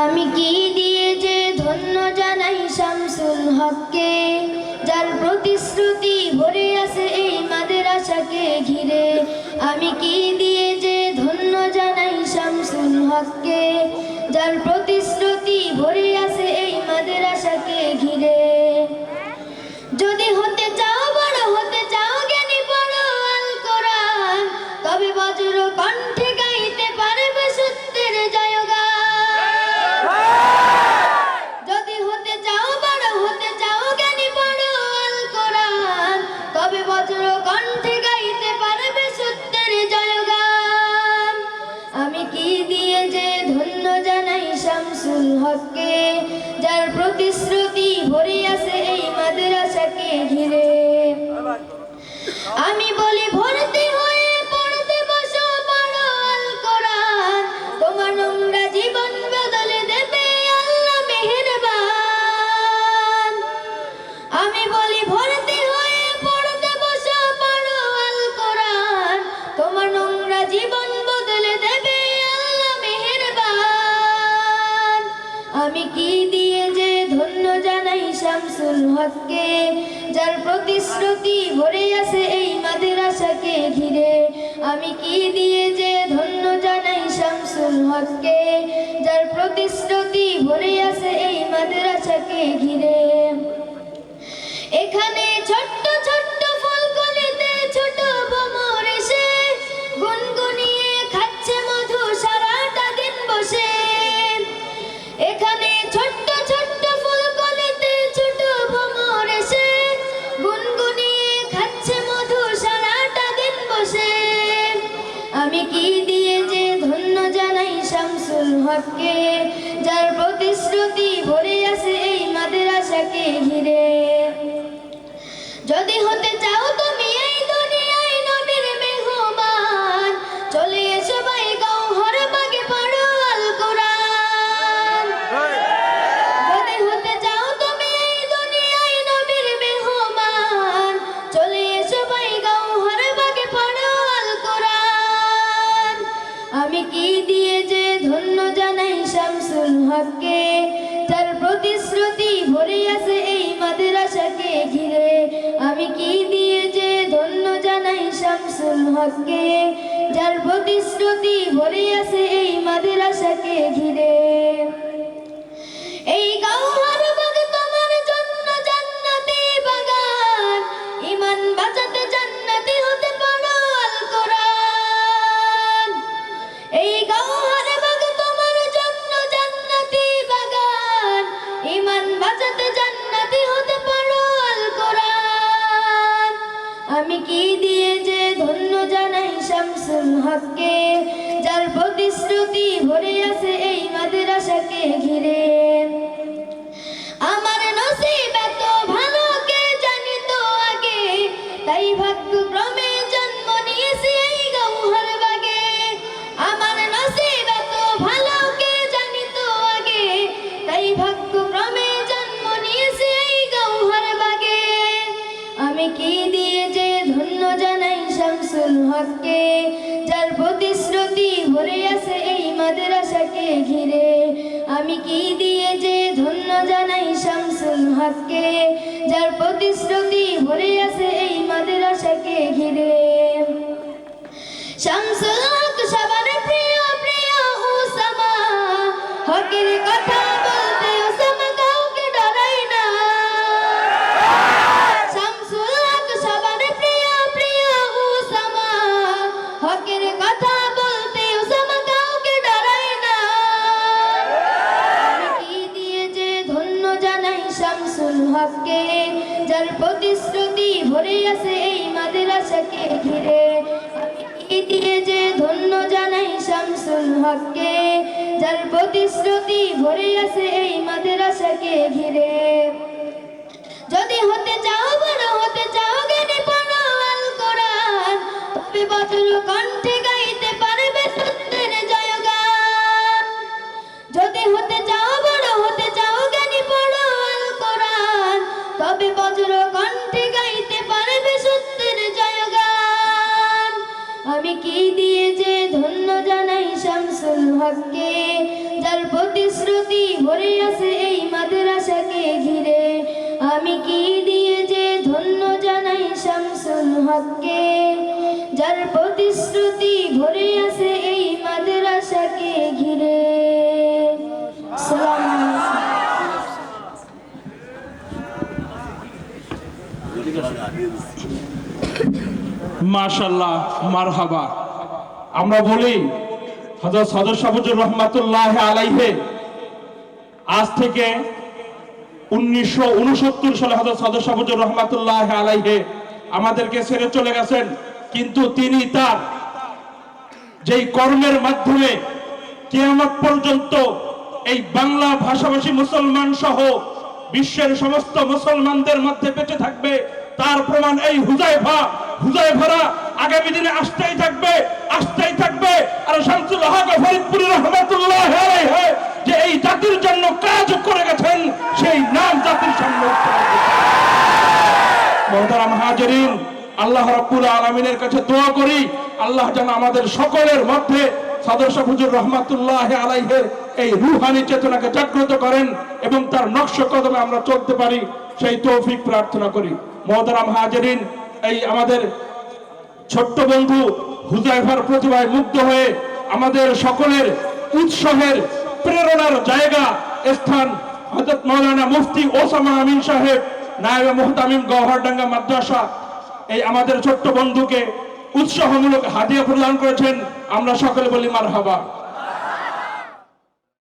আমি কি দিয়ে যে ধন্য জানাই শামসুল হককে, যার প্রতিশ্রুতি ভরে আছে এই মাদ্রাসাকে ঘিরে? আমি কি দিয়ে যে ধন্য জানাই শামসুল হককে, যার প্রতিশ্রুতি ভরে আছে এই মাদ্রাসাকে ঘিরে? যদি হতে চাও বড়, হতে চাও জ্ঞানী বড় আল কোরআন, তবে বজ্র কণ্ঠে মাদ্রাসাকে ঘিরে? আমি বলি, ভর্তি হয়ে পড়তে বসো পড়ো আল কোরআন তোমার নোংরা জীবন বদলে দেবে আল্লাহ মেহেরবান। আমি বলি, ভর্তি হয়ে পড়তে বসো পড়ো আল কোরআন তোমার নোংরা জীবন বদলে দেবে আল্লাহ মেহেরবান। আমি কি শামসুল হককে, যার প্রতিশ্রুতি ভরে আছে এই মাদ্রাসাকে ঘিরে। আমি কি দিয়ে যে ধন্য জানাই শামসুল হককে, যার প্রতিশ্রুতি ভরে আছে এই মাদ্রাসাকে ঘিরে। এখানে ছোট্ট আমি কি দিয়ে যে ধন্য জানাই শামসুল হককে, যার প্রতিশ্রুতি ভরে আছে এই মাদ্রাসাকে ঘিরে? আছে এই মাদ্রাসাকে ঘিরে আমি কি দিয়ে যে ধন্য জানাই শামসুল হককে? যার প্রতিশ্রুতি ভরে আছে এই মাদ্রাসাকে ঘিরে। আমি কি দিয়ে যে ধন্য জানাই শামসুল হককে? যার প্রতিশ্রুতি ভরে আছে এই মাদ্রাসাকে ঘিরে। আমার নসিব এত ভালো, কে জানি তো আগে? তাই ভাগ্যক্রমে হককে যার প্রতিশ্রুতি ভরে আছে এই মাদ্রাসাকে ঘিরে। আমি কি দিয়ে যে ধন্য জানাই শামসুল হককে, যার প্রতিশ্রুতি ভরে আছে এই মাদ্রাসাকে ঘিরে। শামসুল হক সবার প্রিয় প্রিয় উসামা, হকের ধন্য জানাই শামসুল হককে, যার প্রতিশ্রুতি ভরে আছে এই মাদ্রাসাকে ঘিরে। যদি হতে চাও বড় হতে চাও জ্ঞানী পড়ো আল কোরআন, তবে বদল কণ্ঠে আমি কি দিয়ে যে ধন্য জানাই শামসুল হককে? যার প্রতিশ্রুতি ভরে আছে এই মাদ্রাসাকে ঘিরে। মাশাল্লাহ মারহাবা। আমরা বলি, হযরত সদর সাবুজুর রহমাতুল্লাহ আলাইহে, আজ থেকে উনিশশো উনসত্তর সালে হযরত সদর সাবুজুর রহমাতুল্লাহ আলাইহে আমাদেরকে ছেড়ে চলে গেছেন, কিন্তু তিনি তার যেই কর্মের মাধ্যমে কিয়ামত পর্যন্ত এই বাংলা ভাষাভাষী মুসলমান সহ বিশ্বের সমস্ত মুসলমানদের মধ্যে বেঁচে থাকবে, তার প্রমাণ এই হুজাইফা হুজাইফারা আগামী দিনে আসতেই থাকবে আসতেই থাকবে। আর শামসুল হক ফরিদপুর যে এই জাতির জন্য কাজ করে গেছেন, সেই নাম জাতির সামনে। মোহতারাম আল্লাহ রাব্বুল আলামিনের কাছে দোয়া করি, আল্লাহ যেন আমাদের সকলের মধ্যে সদস্য হুজুর রহমাতুল্লাহ আলাইহের এই রুহানি চেতনাকে জাগ্রত করেন এবং তার নকশ কদমে আমরা চলতে পারি, সেই তৌফিক প্রার্থনা করি মোহতারাম হাজরিন, এই আমাদের ছোট্ট বন্ধু হুজাইফার প্রতিভায় মুগ্ধ হয়ে আমাদের সকলের উৎসাহের প্রেরণার জায়গা, স্থান হজরত মৌলানা মুফতি ওসামা আমিন সাহেব, নায়েবে মুহতামিম গওহরডাঙ্গা মাদ্রাসা। এই আমাদের ছোট্ট বন্ধুকে উৎসাহমূলক হাদিয়া প্রদান করেছেন। আমরা সকলে বলি মারহাবা।